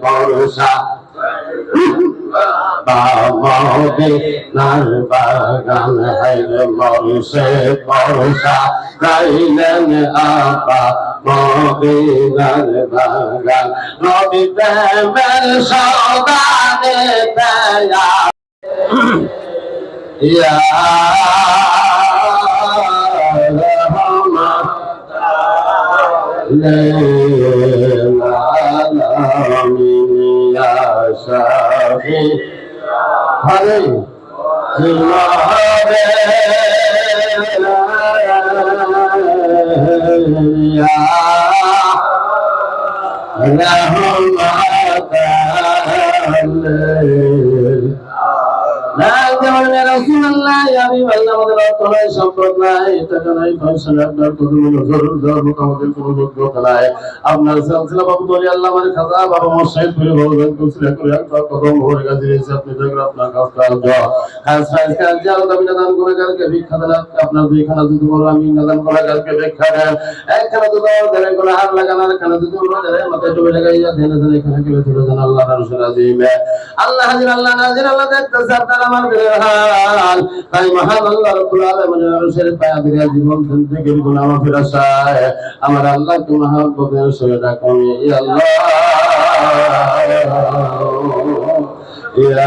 ভরসা। বামদিনার বাগান হল মরসে ভরসা। রাইলেন আপা, মদিনার বাগান। নবী প্রেমের সদানে দয়া ইয়া রহমান লা সাধু হরে মহাদেব রহমাতাল্লাহ আপনার আল্লাহ দুইখানা বলো, আমি নাদান কালকে ভিক্ষা দেন। একখানা কোন হার লাগানোর খানা বলো মাথায় লাগাইয়া এখানে ধরে আল্লাহ আল্লাহ হাজির, আল্লাহ নাজির, আল্লাহ আপনার আমার দিলের হাল। তাই মহান আল্লাহ রব্বুল আলামিনের আরশের পায়া দিয়া জীবন থেকে গুনাহ মাফের আশায় আমার আল্লাহ কে মহাব্বতের সঙ্গে ইয়া আল্লাহ। ইয়া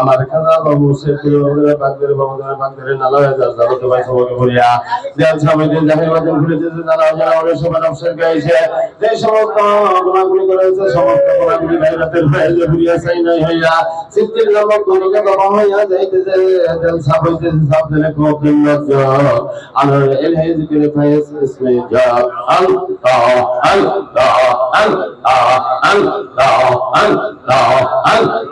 আমার খাদা বাবু, সে প্রিয় বাবা পাক দেন বাবা জানের পাক দেন আল্লাহ হইয়া ভাই সবাইকে বলিয়া। দেন সামনে দিন জাহির বাদন ঘুরে যেতে জানা জানা অনেক সময় নফসের গাইছে যে সমস্ত গুণাগুলি করেছে, সমস্ত গুণাগুলি গাইরাতের হয়ে ঘুরিয়া চাই নাই হইয়া। সিদ্ধির নামক গুণকে দমন হইয়া যাইতেছে? দেন সাপ হইতেছে সাপ দিলে কোকিল লজ্জ আনার এল জিকিরে ফাইস ইসমে যা। আল্লাহ আল্লাহ আল্লাহ আল্লাহ আল্লাহ আল্লাহ।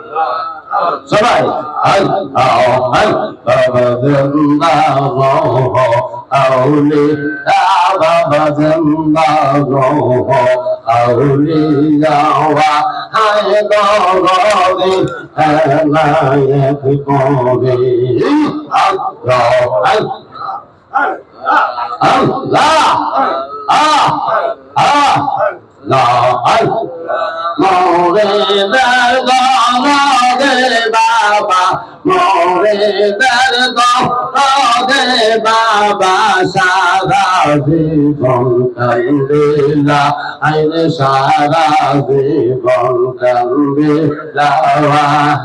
সবাই আল্লাহ আল্লাহ জিন্দাল্লাহ আউলি বাবা জিন্দাল্লাহ আউলিয়া ওয়া হায় গগরে এলায়েত করে আল্লাহ আল্লাহ আল্লাহ আল্লাহ মোরে দরগাহে বাবা মোরে দরগাহে বাবা সারা জীবন কান্দিলা। আইনে সারা জীবন কান্দিলা।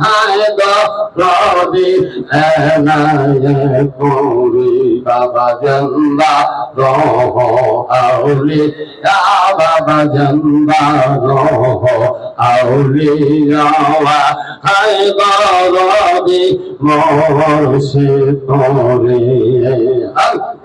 হায় গরবি এনায়ে করি বাবা জন্দা, রহ আউলি। বাবা জন্দা, রহ আউলিয়া। হায় গরবি মোরশে তোরে আল্লাহ আল্লাহ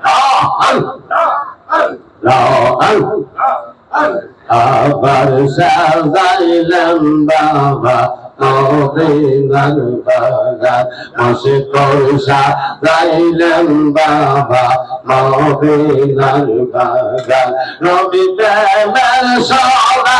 আবার সাজাইলাম বাবা মদিনার বাগান মশে করসা যাইলাম বাবা মদিনার রবি প্রেমের সদা